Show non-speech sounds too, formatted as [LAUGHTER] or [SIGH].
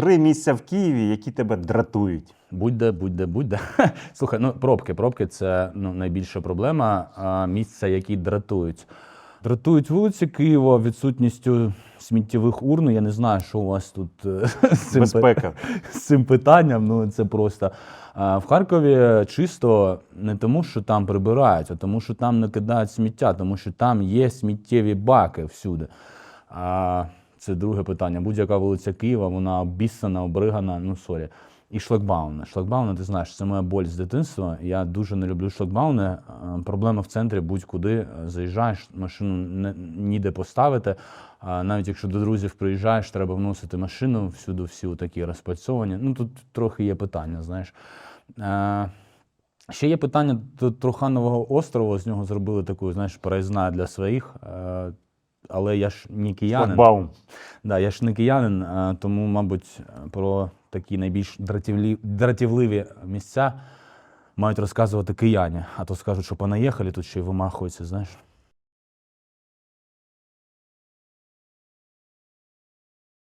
Три місця в Києві, які тебе дратують. Будь-де, будь-де, будь-де. [LAUGHS] Слухай, ну пробки. Пробки це ну, найбільша проблема. А місця, які дратують. Дратують вулиці Києва відсутністю сміттєвих урн. Я не знаю, що у вас тут е, [LAUGHS] з цим, Безпека. [LAUGHS] з цим питанням. Ну це просто. А в Харкові чисто не тому, що там прибирають, а тому, що там не кидають сміття, тому що там є сміттєві баки всюди. А це друге питання. Будь-яка вулиця Києва, вона обіссана, обригана, ну сорі. І шлагбауни. Шлагбауни, ти знаєш, це моя боль з дитинства. Я дуже не люблю шлагбауни. Е, Проблема в центрі будь-куди е, заїжджаєш, машину ніде поставити. А навіть якщо до друзів приїжджаєш, треба вносити машину, всюди всі такі розпальцовані. Ну тут трохи є питання, знаєш. Е, Ще є питання до Труханового острову. З нього зробили таку, знаєш, проїзна для своїх. Але я ж не киянин. Шлагбаум. Да, я ж не киянин, тому, мабуть, про такі найбільш дратівлі, дратівливі місця мають розказувати кияні. А то скажуть, що понаїхали, тут ще й вимахуються, знаєш.